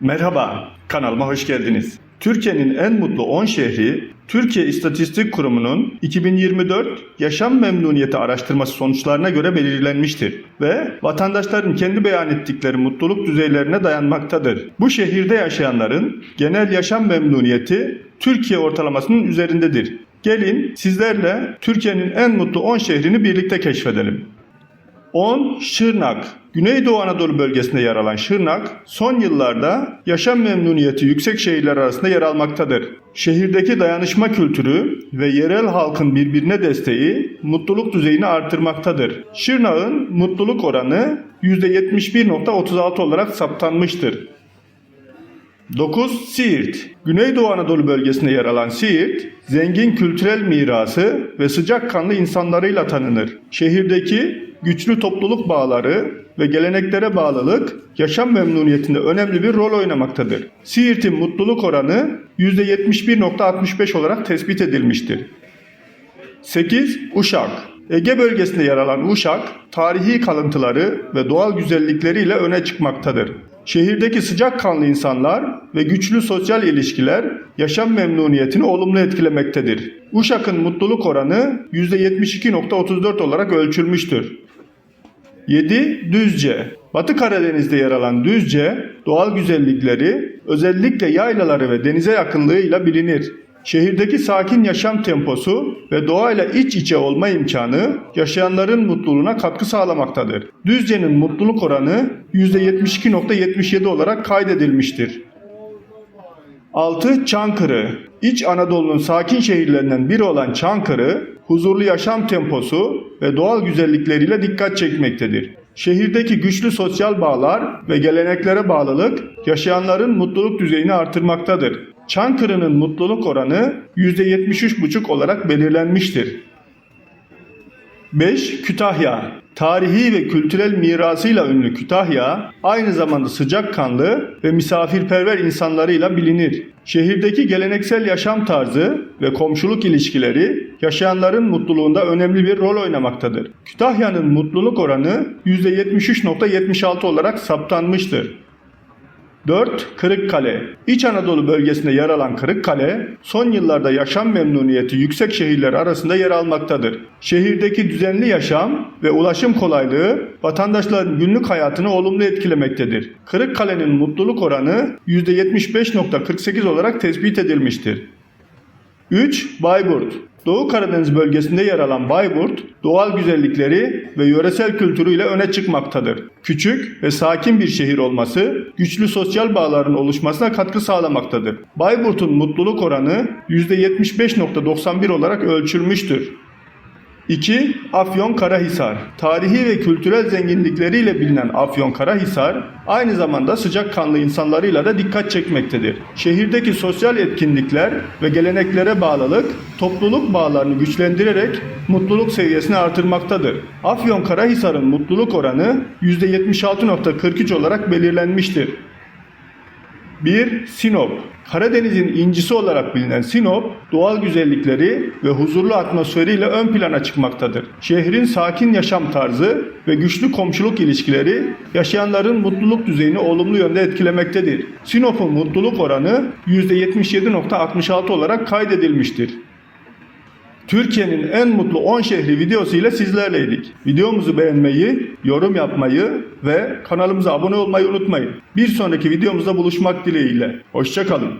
Merhaba, kanalıma hoş geldiniz. Türkiye'nin en mutlu 10 şehri, Türkiye İstatistik Kurumu'nun 2024 yaşam memnuniyeti araştırması sonuçlarına göre belirlenmiştir ve vatandaşların kendi beyan ettikleri mutluluk düzeylerine dayanmaktadır. Bu şehirde yaşayanların genel yaşam memnuniyeti Türkiye ortalamasının üzerindedir. Gelin sizlerle Türkiye'nin en mutlu 10 şehrini birlikte keşfedelim. 10. Şırnak Güneydoğu Anadolu bölgesinde yer alan Şırnak, son yıllarda yaşam memnuniyeti yüksek şehirler arasında yer almaktadır. Şehirdeki dayanışma kültürü ve yerel halkın birbirine desteği mutluluk düzeyini artırmaktadır. Şırnak'ın mutluluk oranı %71.36 olarak saptanmıştır. 9. Siirt Güneydoğu Anadolu bölgesinde yer alan Siirt, zengin kültürel mirası ve sıcakkanlı insanlarıyla tanınır. Şehirdeki güçlü topluluk bağları ve geleneklere bağlılık yaşam memnuniyetinde önemli bir rol oynamaktadır. Siirt'in mutluluk oranı %71.65 olarak tespit edilmiştir. 8. Uşak Ege bölgesinde yer alan Uşak, tarihi kalıntıları ve doğal güzellikleriyle öne çıkmaktadır. Şehirdeki sıcakkanlı insanlar ve güçlü sosyal ilişkiler yaşam memnuniyetini olumlu etkilemektedir. Uşak'ın mutluluk oranı %72.34 olarak ölçülmüştür. 7. Düzce Batı Karadeniz'de yer alan Düzce, doğal güzellikleri, özellikle yaylaları ve denize yakınlığıyla bilinir. Şehirdeki sakin yaşam temposu ve doğayla iç içe olma imkanı yaşayanların mutluluğuna katkı sağlamaktadır. Düzce'nin mutluluk oranı %72.77 olarak kaydedilmiştir. 6. Çankırı İç Anadolu'nun sakin şehirlerinden biri olan Çankırı, huzurlu yaşam temposu ve doğal güzellikleriyle dikkat çekmektedir. Şehirdeki güçlü sosyal bağlar ve geleneklere bağlılık yaşayanların mutluluk düzeyini artırmaktadır. Çankırı'nın mutluluk oranı %73,5 olarak belirlenmiştir. 5. Kütahya Tarihi ve kültürel mirasıyla ünlü Kütahya, aynı zamanda sıcakkanlı ve misafirperver insanlarıyla bilinir. Şehirdeki geleneksel yaşam tarzı ve komşuluk ilişkileri yaşayanların mutluluğunda önemli bir rol oynamaktadır. Kütahya'nın mutluluk oranı %73.76 olarak saptanmıştır. 4. Kırıkkale İç Anadolu bölgesinde yer alan Kırıkkale, son yıllarda yaşam memnuniyeti yüksek şehirler arasında yer almaktadır. Şehirdeki düzenli yaşam ve ulaşım kolaylığı vatandaşların günlük hayatını olumlu etkilemektedir. Kırıkkale'nin mutluluk oranı %75.48 olarak tespit edilmiştir. 3. Bayburt Doğu Karadeniz bölgesinde yer alan Bayburt, doğal güzellikleri ve yöresel kültürüyle öne çıkmaktadır. Küçük ve sakin bir şehir olması, güçlü sosyal bağların oluşmasına katkı sağlamaktadır. Bayburt'un mutluluk oranı %75.91 olarak ölçülmüştür. 2. Afyon Karahisar Tarihi ve kültürel zenginlikleriyle bilinen Afyon Karahisar, aynı zamanda sıcakkanlı insanlarıyla da dikkat çekmektedir. Şehirdeki sosyal etkinlikler ve geleneklere bağlılık, topluluk bağlarını güçlendirerek mutluluk seviyesini artırmaktadır. Afyon Karahisar'ın mutluluk oranı %76.43 olarak belirlenmiştir. 1. Sinop Karadeniz'in incisi olarak bilinen Sinop, doğal güzellikleri ve huzurlu atmosferiyle ön plana çıkmaktadır. Şehrin sakin yaşam tarzı ve güçlü komşuluk ilişkileri yaşayanların mutluluk düzeyini olumlu yönde etkilemektedir. Sinop'un mutluluk oranı %77.66 olarak kaydedilmiştir. Türkiye'nin en mutlu 10 şehri videosu ile sizlerleydik. Videomuzu beğenmeyi, yorum yapmayı ve kanalımıza abone olmayı unutmayın. Bir sonraki videomuzda buluşmak dileğiyle. Hoşçakalın.